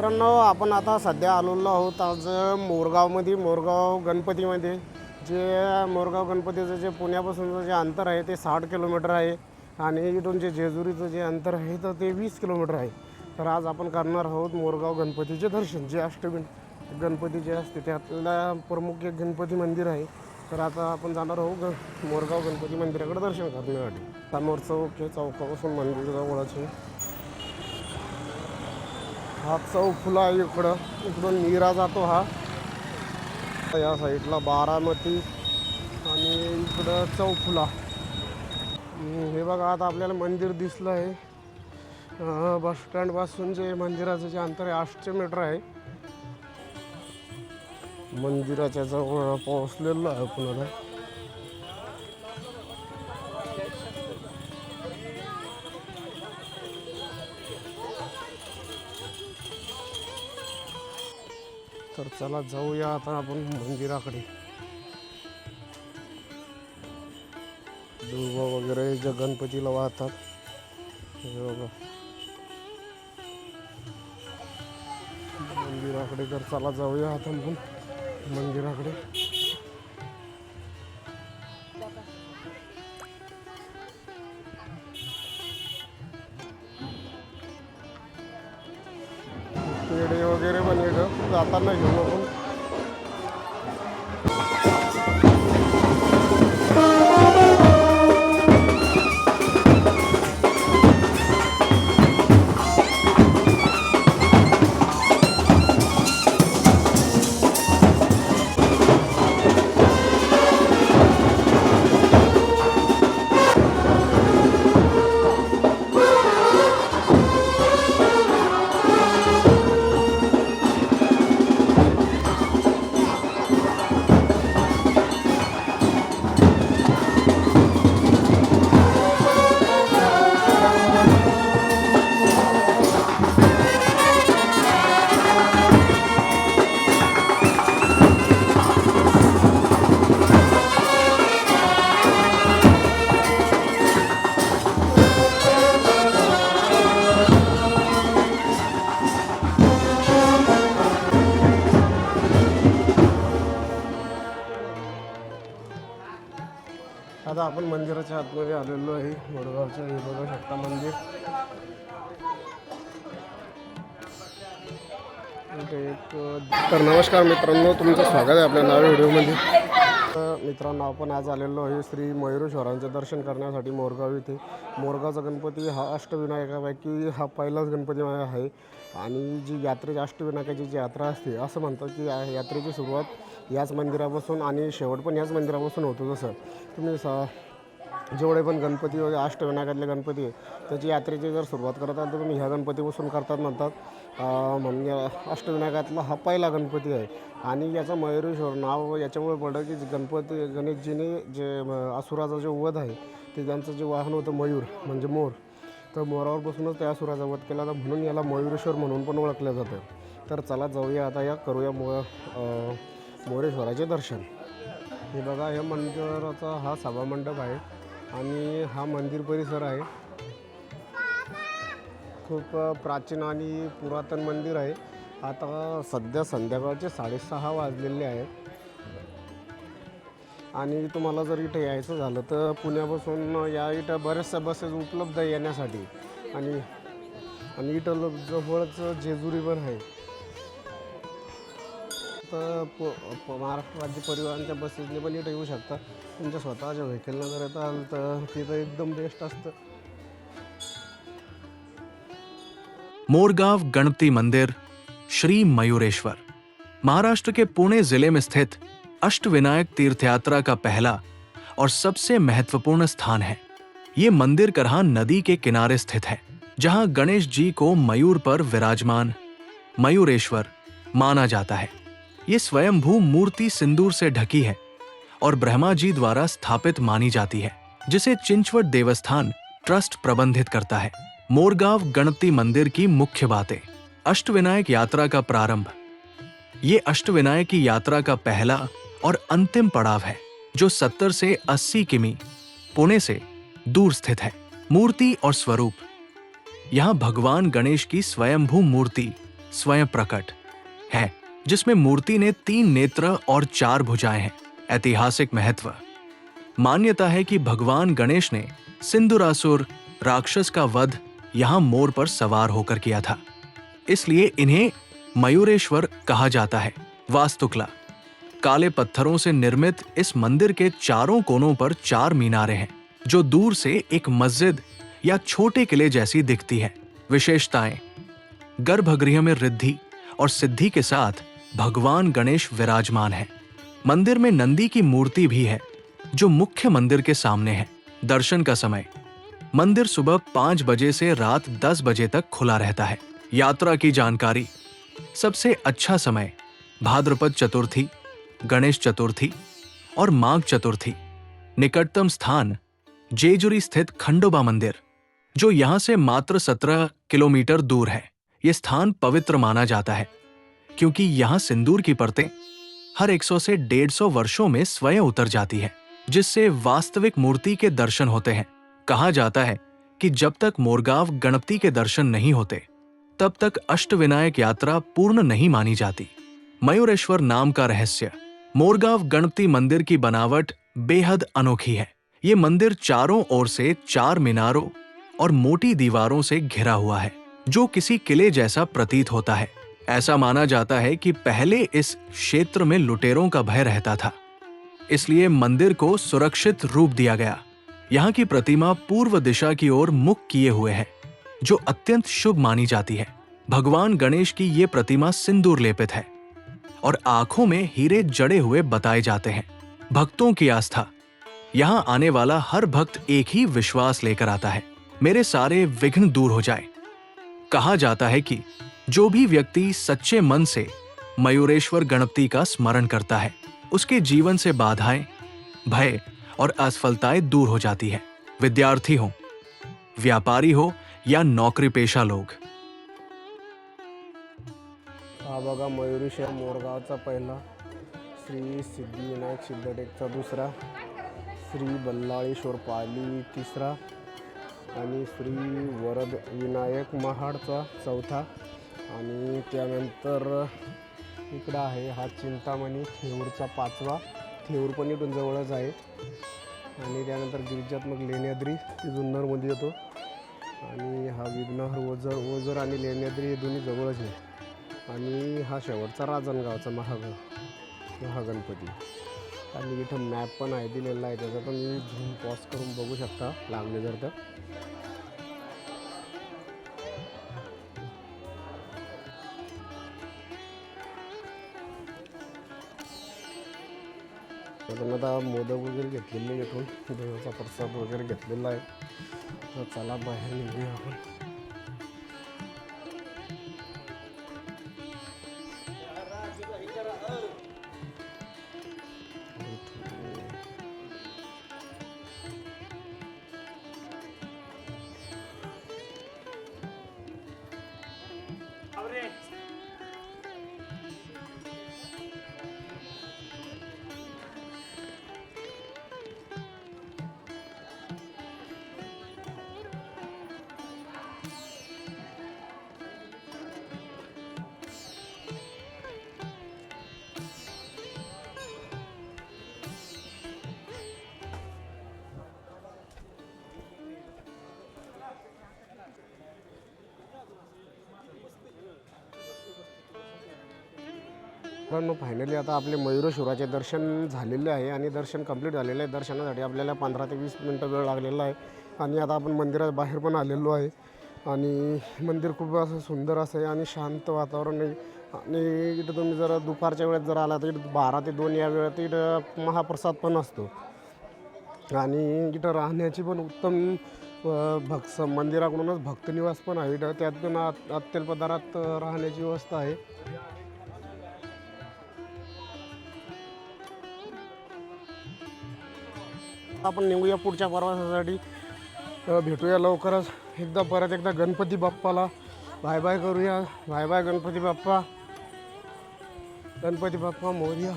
मित्रांनो आपण आता सध्या आलेलो आहोत आज मोरगावमध्ये मोरगाव गणपतीमध्ये. जे मोरगाव गणपतीचं जे पुण्यापासूनचं जे अंतर आहे ते साठ किलोमीटर आहे. आणि इथून जे जेजुरीचं जे अंतर आहे तर ते वीस किलोमीटर आहे. तर आज आपण करणार आहोत मोरगाव गणपतीचे दर्शन. जे अष्टमी गणपती जे असते त्यातला प्रमुख एक गणपती मंदिर आहे. तर आता आपण जाणार आहोत ग मोरगाव गणपती मंदिराकडे दर्शन करण्यासाठी. समोर चौक चौकापासून मंदिर जवळच आहे हा चौक फुला आहे इकडं. इकडून नीरा जातो हा. या साईडला बारामती आणि इकडं चौफुला. हे बघा आता आपल्याला मंदिर दिसलं आहे बस स्टँडपासून जे मंदिराचं जे अंतर आहे आठशे मीटर आहे. मंदिराच्या जवळ पोहोचलेलो आहे पुन्हा. तर चला जाऊया आता आपण मंदिराकडे. दुर्वा वगैरे ज्या गणपतीला वाहतात. हे बघा. मंदिराकडे तर चला जाऊया आता आपण मंदिराकडे. वगैरे जाताना घेऊ आपण आपण मंदिराच्या आतमध्ये आलेलो आहे. मोरगावचं हे बघू शकता मंदिर. एक तर नमस्कार मित्रांनो तुमचं स्वागत आहे आपल्या नव्या व्हिडिओमध्ये. तर मित्रांनो आपण आज आलेलो आहे श्री मयुरेश्वरांचे दर्शन करण्यासाठी मोरगाव इथे. मोरगावचा गणपती हा अष्टविनायकापैकी हा पहिलाच गणपती आहे. आणि जी यात्रेची अष्टविनायकाची जी यात्रा असते असं म्हणतात की या यात्रेची सुरुवात याच मंदिरापासून आणि शेवट पण याच मंदिरापासून होतो जसं. तुम्ही स जेवढे पण गणपती वगैरे अष्टविनायकातले गणपती आहे त्याची यात्रेची जर सुरुवात करत असाल तर तुम्ही ह्या गणपतीपासून करतात म्हणतात. म्हणजे अष्टविनायकातला हा पहिला गणपती आहे. आणि याचं मयुरेश्वर नाव याच्यामुळे पडलं की गणपती गणेशजीने जे असुराचा जे वध आहे ते त्यांचं जे वाहन होतं मयूर म्हणजे मोर. तर मोरावर बसूनच त्या सुराचा वध केला होता म्हणून याला मयुरेश्वर म्हणून पण ओळखलं जातं. तर चला जाऊया आता या करूया मो मोरेश्वराचे दर्शन. हे बघा या मंदिराचा हा सभामंडप आहे आणि हा मंदिर परिसर आहे. खूप प्राचीन आणि पुरातन मंदिर आहे. आता सध्या संध्याकाळचे साडेसहा वाजलेले आहेत. आणि तुम्हाला जर इथं यायचं झालं तर पुण्यापासून या इथं बऱ्याचशा बसेस उपलब्ध आहे येण्यासाठी. आणि आणि इथं जवळच जेजुरी पण आहे. तर प- प- महाराष्ट्र राज्य परिवहनच्या बसेसने पण इथं येऊ शकता. तुमच्या स्वतःच्या व्हेकलनं जर येताल तर तिथं एकदम बेस्ट असतं. मोरगांव गणपति मंदिर श्री मयूरेश्वर. महाराष्ट्र के पुणे जिले में स्थित अष्टविनायक तीर्थयात्रा का पहला और सबसे महत्वपूर्ण स्थान है। ये मंदिर करहान नदी के किनारे स्थित है, जहाँ गणेश जी को मयूर पर विराजमान, मयूरेश्वर माना जाता है। ये स्वयंभू मूर्ति सिंदूर से ढकी है और ब्रह्मा जी द्वारा स्थापित मानी जाती है, जिसे चिंचवट देवस्थान ट्रस्ट प्रबंधित करता है। मोरगांव गणपति मंदिर की मुख्य बातें। अष्टविनायक यात्रा का प्रारंभ। ये अष्टविनायक की यात्रा का पहला और अंतिम पड़ाव है, जो 70 से 80 किमी, पुणे से दूर स्थित है। मूर्ति और स्वरूप। यहाँ भगवान गणेश की स्वयंभू मूर्ति, स्वयं प्रकट है, जिसमें मूर्ति ने तीन नेत्र और चार भुजाएँ हैं। ऐतिहासिक महत्व। मान्यता है कि भगवान गणेश ने सिंदुरासुर राक्षस का वध यहाँ मोर पर सवार होकर किया था। इसलिए इन्हें मयूरेश्वर कहा जाता है, वास्तुकला। काले पत्थरों से निर्मित इस मंदिर के चारों कोनों पर चार मीनारे हैं, जो दूर से एक मस्जिद या छोटे किले जैसी दिखती है। विशेषताएँ, गर्भगृह में रिद्धि और सिद्धि के साथ भगवान गणेश विराजमान है। मंदिर में नंदी की मूर्ति भी है, जो मुख्य मंदिर के सामने है। दर्शन का समय, मंदिर सुबह पाँच बजे से रात दस बजे तक खुला रहता है। यात्रा की जानकारी, सबसे अच्छा समय, भाद्रपद चतुर्थी। गणेश चतुर्थी और माघ चतुर्थी। निकटतम स्थान जेजुरी स्थित खंडोबा मंदिर, जो यहाँ से मात्र सत्रह किलोमीटर दूर है। ये स्थान पवित्र माना जाता है, क्योंकि यहाँ सिंदूर की परतें हर 100 से 150 वर्षों में स्वयं उतर जाती है, जिससे वास्तविक मूर्ति के दर्शन होते हैं। कहा जाता है कि जब तक मोरगांव गणपति के दर्शन नहीं होते, तब तक अष्टविनायक यात्रा पूर्ण नहीं मानी जाती। मयूरेश्वर नाम का रहस्य मोरगांव गणपति मंदिर की बनावट बेहद अनोखी है। ये मंदिर चारों ओर से चार मीनारों और मोटी दीवारों से घिरा हुआ है, जो किसी किले जैसा प्रतीत होता है। ऐसा माना जाता है कि पहले इस क्षेत्र में लुटेरों का भय रहता था। इसलिए मंदिर को सुरक्षित रूप दिया गया। यहाँ की प्रतिमा पूर्व दिशा की ओर मुख किए हुए है, जो अत्यंत शुभ मानी जाती है। भगवान गणेश की ये प्रतिमा सिंदूर लेपित है। और आँखों में हीरे जड़े हुए बताए जाते हैं। भक्तों की आस्था। यहाँ आने वाला हर भक्त एक ही विश्वास लेकर आता है। मेरे सारे विघ्न दूर हो जाए। कहा जाता है कि जो भी व्यक्ति सच्चे मन से मयूरेश्वर गणपति का स्मरण करता है, उसके जीवन से बाधाएँ, भय और असफलताएँ दूर हो जाती है। विद्यार्थी हो, व्यापारी हो या नौकरी पेशा लोग हा बघा मयुरेश्वर मोरगावचा पहिला. श्री सिद्धिविनायक सिद्धटेकचा दुसरा. श्री बल्लाळेश्वर पाली तिसरा. आणि श्री वरद विनायक महाडचा चौथा. आणि त्यानंतर इकडं आहे हा चिंतामणी थेऊरचा पाचवा. थेऊर पण इथून जवळच आहे. आणि त्यानंतर गिरिजात्मक लेण्याद्री ती जुन्नरमध्ये येतो. आणि हा विघ्नहर ओझर ओझर आणि लेण्याद्री हे दोन्ही जवळच आहे. आणि हा शेवटचा राजनगावचा महाग महागणपती. आणि इथं मॅप पण आहे दिलेला आहे. त्याचा पण झूम पॉज करून बघू शकता लागले जर तर. आपण आता मोदक वगैरे घेतलेले इथून. देवाचा प्रसाद वगैरे घेतलेला आहे. तर चला बाहेर निघूया आपण. मित्रांनो फायनली आता आपले मयुरेश्वराचे दर्शन झालेले आहे आणि दर्शन कंप्लीट झालेलं आहे. दर्शनासाठी आपल्याला पंधरा ते वीस मिनटं वेळ लागलेला आहे. आणि आता आपण मंदिरात बाहेर पण आलेलो आहे. आणि मंदिर खूप असं सुंदर असं आहे आणि शांत वातावरण आहे. आणि इथं तुम्ही जर दुपारच्या वेळेत जर आला तर इथं बारा ते दोन या वेळात इथं महाप्रसाद पण असतो. आणि इथं राहण्याची पण उत्तम अ, भक्त मंदिराकडूनच भक्तनिवास पण आहे. इथं त्यातून आत- अत्यल्पदारात राहण्याची व्यवस्था आहे. आपण निघूया पुढच्या प्रवासासाठी. भेटूया लवकरच. एकदा परत एकदा गणपती बाप्पाला. बाय बाय करूया. Bye bye Ganpati Bappa. Ganpati Bappa Morya.